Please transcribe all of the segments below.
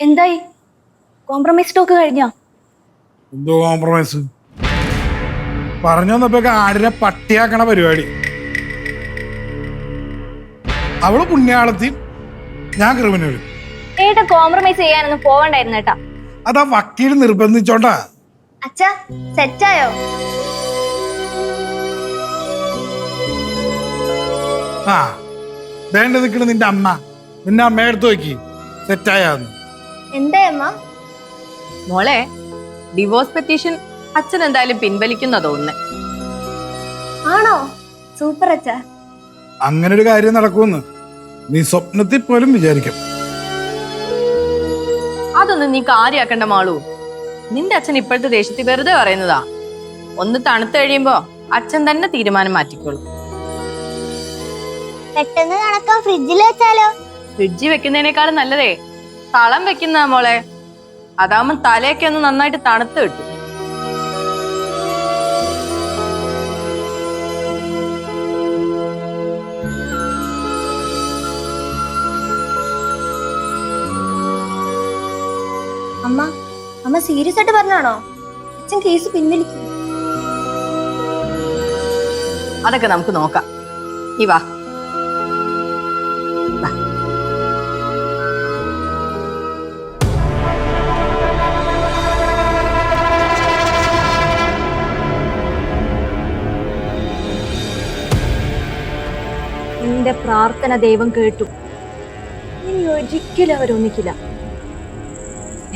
എന്തായി? Compromise talk കഴിഞ്ഞോ? എന്തോ കോംപ്രമൈസ് പറഞ്ഞു വന്നപ്പോ ആടിനെ പട്ടിയാക്കണ പരിപാടി. അവൾ പുണ്യാളത്തി ഞാൻ ക്രിമിനലും ഏട്ടാ കോംപ്രമൈസ് ചെയ്യാനൊന്നും പോവണ്ടായിരുന്നു ഏട്ടാ അതാ വക്കീൽ നിർബന്ധിച്ചോണ്ടാ. അച്ഛാ സെറ്റായോ ആ വേണ്ട നിൽക്കണ നിന്റെ അമ്മ. നിന്റെ അമ്മ എടുത്ത് നോക്കി. സെറ്റായാന്ന് എന്താ അമ്മ? മോളെ ഡിവോഴ്സ് പെറ്റീഷൻ അച്ഛൻ എന്തായാലും പിൻവലിക്കുന്ന തോന്നുന്നേ. ആണോ? സൂപ്പർ അച്ഛ. അങ്ങനെ ഒരു കാര്യം നടക്കുമെന്ന് നീ സ്വപ്നത്തിൽ പോലും വിചാരിക്കും. അതൊന്നും നീ കാര്യാക്കണ്ട മാളു. നിന്റെ അച്ഛൻ ഇപ്പോഴത്തെ ദേഷ്യത്തിൽ വെറുതെ പറയുന്നതാ. ഒന്ന് തണുത്ത് കഴിയുമ്പോ അച്ഛൻ തന്നെ തീരുമാനം മാറ്റിക്കോളും. പെട്ടെന്ന് കണക്കാൻ ഫ്രിഡ്ജിൽ വെച്ചാലോ? ഫ്രിഡ്ജി വെക്കുന്നതിനേക്കാളും നല്ലതേ. തളം വെക്കുന്ന മോളെ. അതാവുമ്പോ തലയൊക്കെ ഒന്ന് നന്നായിട്ട് തണുത്ത് കിട്ടും. അമ്മ അമ്മ സീരിയസ് ആയിട്ട് പറഞ്ഞാണോ അച്ഛൻ കേസ് പിൻവലിക്കും. അതൊക്കെ നമുക്ക് നോക്കാം. ഈ വാ. വാ. എന്റെ പ്രാർത്ഥന ദൈവം കേട്ടു. ഇനി ഒരിക്കലും അവരൊന്നിക്കില്ല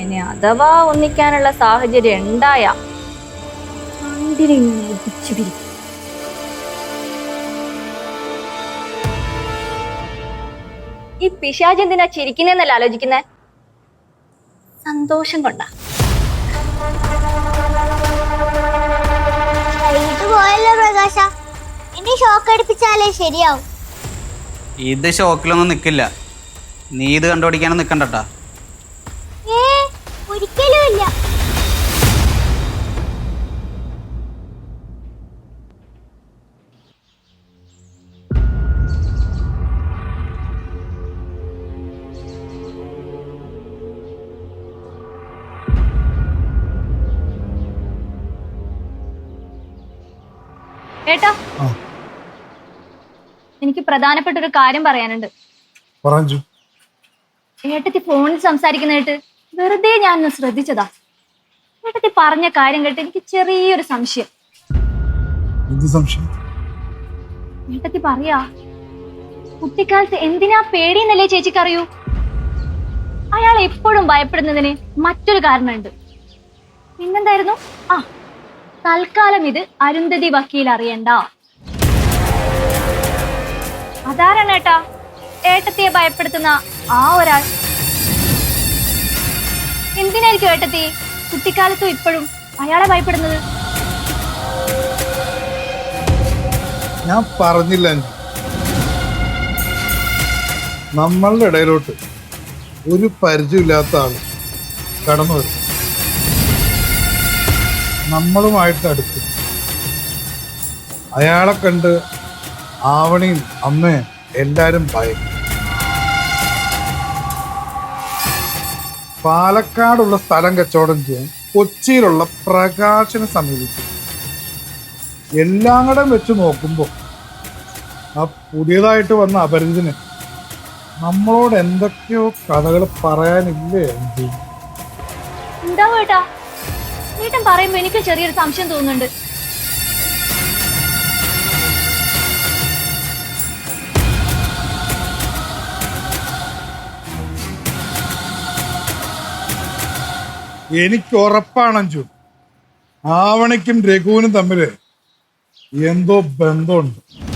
ഇനി അഥവാ ഒന്നിക്കാനുള്ള സാഹചര്യം ഉണ്ടായ ഈ പിശാജ് എന്തിനാ ചിരിക്കുന്നേന്നല്ല ആലോചിക്കുന്നേ? സന്തോഷം കൊണ്ടാ. പോയല്ലോ പ്രകാശ. ഇനി ഷോക്ക് അടിപ്പിച്ചാലേ ശരിയാവും. ഇത് ഷോക്കിലൊന്നും നിക്കില്ല. നീ ഇത് കണ്ടുപിടിക്കാനും നിക്കണ്ടട്ടാ. ഒരിക്കലുമില്ല ഒരിക്കലും ഏട്ടാ ആ. എനിക്ക് പ്രധാനപ്പെട്ട ഒരു കാര്യം പറയാനുണ്ട്. പറഞ്ഞു ഏട്ടത്തി ഫോണിൽ സംസാരിക്കുന്ന കേട്ട് വെറുതെ ഞാൻ ഒന്ന് ശ്രദ്ധിച്ചതാ. ഏട്ടത്തി പറഞ്ഞ കാര്യം കേട്ട് എനിക്ക് ചെറിയൊരു സംശയം. എന്ത് സംശയം? ഏട്ടത്തി പറയാ കുട്ടിക്കാലത്ത് എന്തിനാ പേടിയെന്നല്ലേ ചേച്ചിക്ക് അറിയൂ? അയാൾ എപ്പോഴും ഭയപ്പെടുന്നതിന് മറ്റൊരു കാരണമുണ്ട്. പിന്നെന്തായിരുന്നു? ആ തൽക്കാലം ഇത് അരുന്ധതി വക്കീൽ അറിയണ്ട. അതാരാണ് ഏട്ടാ? ഏട്ടത്തിയെ ഭയപ്പെടുത്തുന്ന ആ ഒരാൾ. എന്തിനായിരിക്കും ഏട്ടത്തി? കുട്ടിക്കാലത്തും ഇപ്പോഴും അയാളെ ഭയപ്പെടുന്നത്? ഞാൻ പറഞ്ഞില്ല. നമ്മളുടെ ഇടയിലോട്ട് ഒരു പരിചയമില്ലാത്ത ആൾ കടന്നു വരും. നമ്മളുമായിട്ട് അടുത്ത്. അയാളെ കണ്ട് ആവണിയും അമ്മയും എല്ലാവരും ഭയം പാലക്കാടുള്ള സ്ഥലം കച്ചവടം ചെയ്യാൻ കൊച്ചിയിലുള്ള പ്രകാശനെ സമീപിച്ചു. എല്ലാം കൂടെ വെച്ച് നോക്കുമ്പോൾ ആ പുതിയതായിട്ട് വന്ന അപരിചിതന് നമ്മളോട് എന്തൊക്കെയോ കഥകൾ പറയാനില്ലേ എന്താ ഏട്ടാ? ഏട്ടൻ പറയുമ്പോ എനിക്ക് ചെറിയൊരു സംശയം തോന്നുന്നുണ്ട്. എനിക്ക് ഉറപ്പാണ് അഞ്ജു. ആവണിക്കും രഘുവിനും തമ്മിൽ എന്തോ ബന്ധമുണ്ട്.